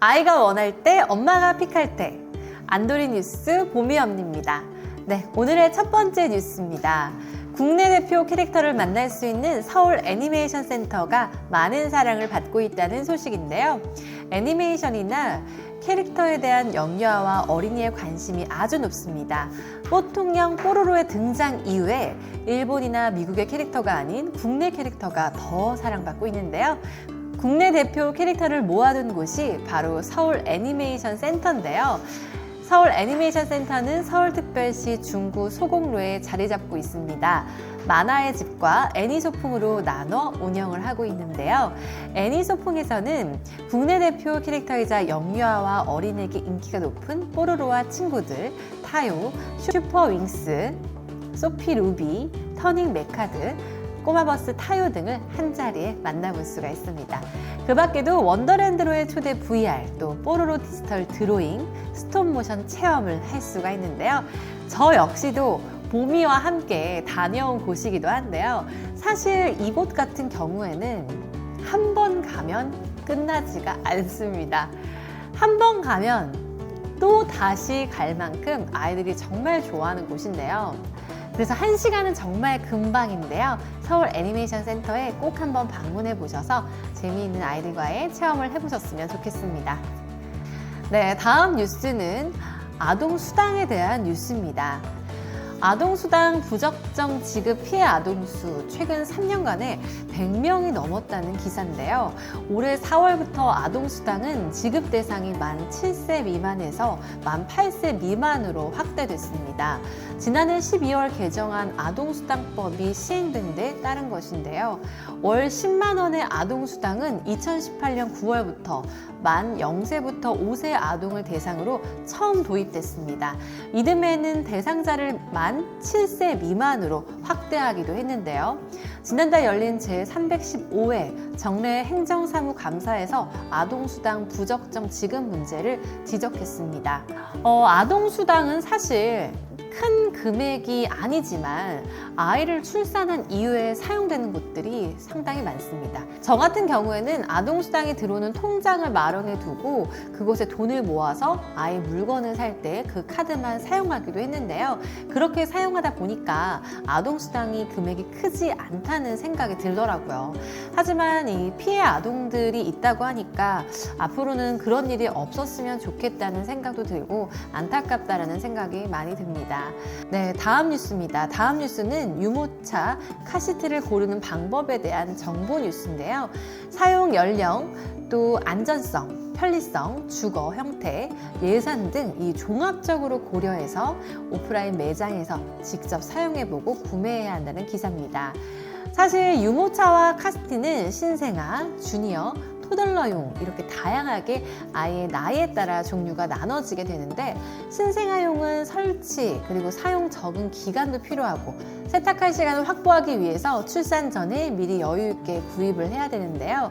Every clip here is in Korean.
아이가 원할 때 엄마가 픽할 때 안도리 뉴스 봄이 언니입니다. 네, 오늘의 첫 번째 뉴스입니다. 국내 대표 캐릭터를 만날 수 있는 서울 애니메이션 센터가 많은 사랑을 받고 있다는 소식인데요. 애니메이션이나 캐릭터에 대한 영유아와 어린이의 관심이 아주 높습니다. 뽀통형 뽀로로의 등장 이후에 일본이나 미국의 캐릭터가 아닌 국내 캐릭터가 더 사랑받고 있는데요. 국내 대표 캐릭터를 모아둔 곳이 바로 서울 애니메이션 센터인데요. 서울 애니메이션 센터는 서울특별시 중구 소곡로에 자리 잡고 있습니다. 만화의 집과 애니 소풍으로 나눠 운영을 하고 있는데요. 애니 소풍에서는 국내 대표 캐릭터이자 영유아와 어린에게 인기가 높은 뽀로로와 친구들, 타요, 슈퍼윙스, 소피 루비, 터닝 메카드, 꼬마버스 타요 등을 한 자리에 만나볼 수가 있습니다. 그 밖에도 원더랜드로의 초대 VR, 또 뽀로로 디지털 드로잉, 스톱모션 체험을 할 수가 있는데요. 저 역시도 보미와 함께 다녀온 곳이기도 한데요. 사실 이곳 같은 경우에는 한 번 가면 끝나지가 않습니다. 한 번 가면 또 다시 갈 만큼 아이들이 정말 좋아하는 곳인데요. 그래서 한 시간은 정말 금방인데요. 서울 애니메이션 센터에 꼭 한번 방문해 보셔서 재미있는 아이들과의 체험을 해보셨으면 좋겠습니다. 네, 다음 뉴스는 아동 수당에 대한 뉴스입니다. 아동 수당 부적정 지급 피해 아동 수 최근 3년간에 100명이 넘었다는 기사인데요. 올해 4월부터 아동 수당은 지급 대상이 만 7세 미만에서 만 8세 미만으로 확대됐습니다. 지난해 12월 개정한 아동수당법이 시행된 데 따른 것인데요. 월 10만 원의 아동수당은 2018년 9월부터 만 0세부터 5세 아동을 대상으로 처음 도입됐습니다. 이듬해는 대상자를 만 7세 미만으로 확대하기도 했는데요. 지난달 열린 제 315회 정례 행정사무 감사에서 아동수당 부적정 지급 문제를 지적했습니다. 어, 아동수당은 사실 큰 금액이 아니지만 아이를 출산한 이후에 사용되는 곳들이 상당히 많습니다. 저 같은 경우에는 아동수당이 들어오는 통장을 마련해 두고 그곳에 돈을 모아서 아이 물건을 살 때 그 카드만 사용하기도 했는데요. 그렇게 사용하다 보니까 아동수당이 금액이 크지 않다는 생각이 들더라고요. 하지만 이 피해 아동들이 있다고 하니까 앞으로는 그런 일이 없었으면 좋겠다는 생각도 들고 안타깝다라는 생각이 많이 듭니다. 네, 다음 뉴스입니다. 다음 뉴스는 유모차 카시트를 고르는 방법에 대한 정보 뉴스인데요. 사용 연령, 또 안전성, 편리성, 주거 형태, 예산 등 이 종합적으로 고려해서 오프라인 매장에서 직접 사용해보고 구매해야 한다는 기사입니다. 사실 유모차와 카시트는 신생아, 주니어, 토들러용 이렇게 다양하게 아이의 나이에 따라 종류가 나눠지게 되는데 신생아용은 설치 그리고 사용 적응 기간도 필요하고 세탁할 시간을 확보하기 위해서 출산 전에 미리 여유 있게 구입을 해야 되는데요.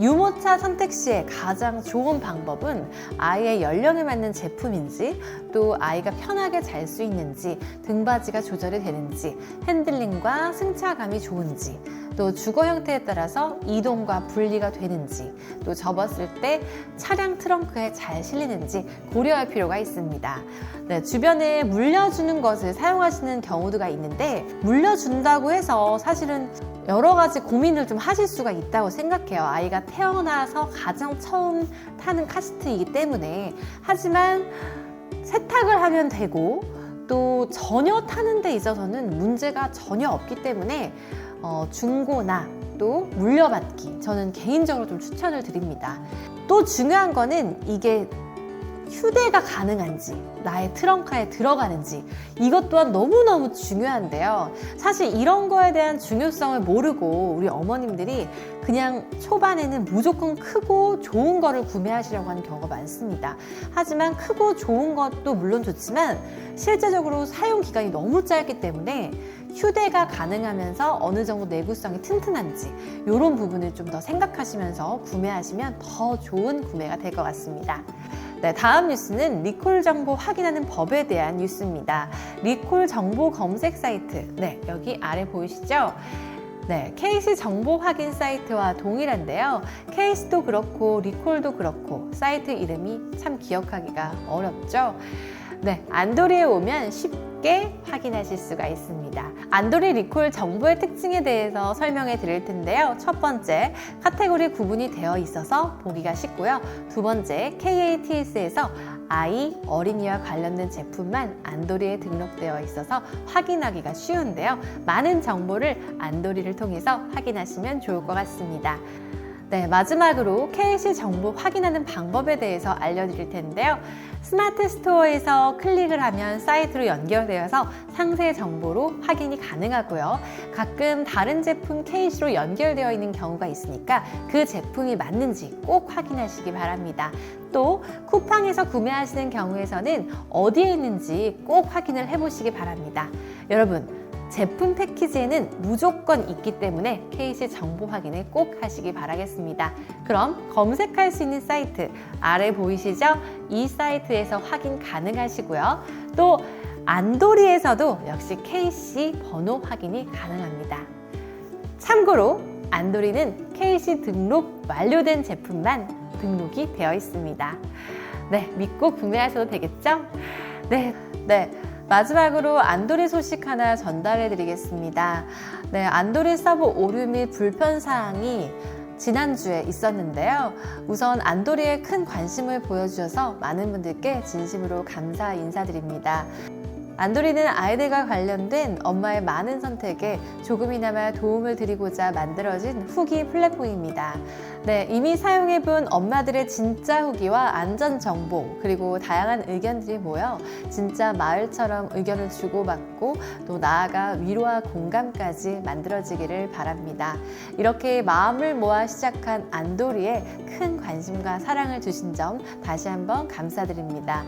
유모차 선택 시에 가장 좋은 방법은 아이의 연령에 맞는 제품인지 또 아이가 편하게 잘 수 있는지 등받이가 조절이 되는지 핸들링과 승차감이 좋은지 또 주거 형태에 따라서 이동과 분리가 되는지 또 접었을 때 차량 트렁크에 잘 실리는지 고려할 필요가 있습니다. 네, 주변에 물려주는 것을 사용하시는 경우가 있는데 물려준다고 해서 사실은 여러 가지 고민을 좀 하실 수가 있다고 생각해요. 아이가 태어나서 가장 처음 타는 카시트이기 때문에. 하지만 세탁을 하면 되고 또 전혀 타는 데 있어서는 문제가 전혀 없기 때문에 어, 중고나 또 물려받기 저는 개인적으로 좀 추천을 드립니다. 또 중요한 거는 이게 휴대가 가능한지, 나의 트렁크에 들어가는지, 이것 또한 너무너무 중요한데요. 사실 이런 거에 대한 중요성을 모르고 우리 어머님들이 그냥 초반에는 무조건 크고 좋은 거를 구매하시려고 하는 경우가 많습니다. 하지만 크고 좋은 것도 물론 좋지만 실제적으로 사용 기간이 너무 짧기 때문에 휴대가 가능하면서 어느 정도 내구성이 튼튼한지 이런 부분을 좀 더 생각하시면서 구매하시면 더 좋은 구매가 될 것 같습니다. 네, 다음 뉴스는 리콜 정보 확인하는 법에 대한 뉴스입니다. 리콜 정보 검색 사이트. 네, 여기 아래 보이시죠? 네, KC 정보 확인 사이트와 동일한데요. 케이스도 그렇고 리콜도 그렇고 사이트 이름이 참 기억하기가 어렵죠. 네, 안도리에 오면 쉽게 확인하실 수가 있습니다. 안도리 리콜 정보의 특징에 대해서 설명해 드릴 텐데요. 첫 번째, 카테고리 구분이 되어 있어서 보기가 쉽고요. 두 번째, KATS에서 아이, 어린이와 관련된 제품만 안도리에 등록되어 있어서 확인하기가 쉬운데요. 많은 정보를 안도리를 통해서 확인하시면 좋을 것 같습니다. 네, 마지막으로 KC 정보 확인하는 방법에 대해서 알려드릴 텐데요. 스마트 스토어에서 클릭을 하면 사이트로 연결되어서 상세 정보로 확인이 가능하고요. 가끔 다른 제품 KC로 연결되어 있는 경우가 있으니까 그 제품이 맞는지 꼭 확인하시기 바랍니다. 또 쿠팡에서 구매하시는 경우에서는 어디에 있는지 꼭 확인을 해보시기 바랍니다. 여러분, 제품 패키지에는 무조건 있기 때문에 KC 정보 확인을 꼭 하시기 바라겠습니다. 그럼 검색할 수 있는 사이트 아래 보이시죠? 이 사이트에서 확인 가능하시고요. 또 안도리에서도 역시 KC 번호 확인이 가능합니다. 참고로 안도리는 KC 등록 완료된 제품만 등록이 되어 있습니다. 네, 믿고 구매하셔도 되겠죠? 네, 네. 마지막으로 안도리 소식 하나 전달해 드리겠습니다. 네, 안도리 서버 오류 및 불편 사항이 지난주에 있었는데요. 우선 안도리에 큰 관심을 보여주셔서 많은 분들께 진심으로 감사 인사드립니다. 안도리는 아이들과 관련된 엄마의 많은 선택에 조금이나마 도움을 드리고자 만들어진 후기 플랫폼입니다. 네, 이미 사용해본 엄마들의 진짜 후기와 안전 정보, 그리고 다양한 의견들이 모여 진짜 마을처럼 의견을 주고받고 또 나아가 위로와 공감까지 만들어지기를 바랍니다. 이렇게 마음을 모아 시작한 안도리에 큰 관심과 사랑을 주신 점 다시 한번 감사드립니다.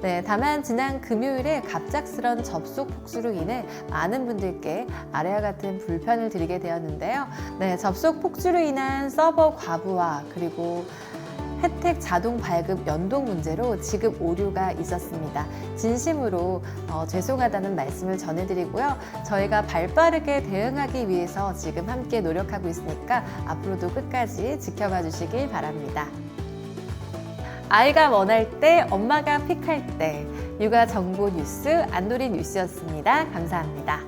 네, 다만 지난 금요일에 갑작스런 접속 폭주로 인해 많은 분들께 아래와 같은 불편을 드리게 되었는데요. 네, 접속 폭주로 인한 서버 과부하 그리고 혜택 자동 발급 연동 문제로 지급 오류가 있었습니다. 진심으로 어, 죄송하다는 말씀을 전해드리고요. 저희가 발 빠르게 대응하기 위해서 지금 함께 노력하고 있으니까 앞으로도 끝까지 지켜봐 주시길 바랍니다. 아이가 원할 때, 엄마가 픽할 때, 육아 정보 뉴스 안도리 뉴스였습니다. 감사합니다.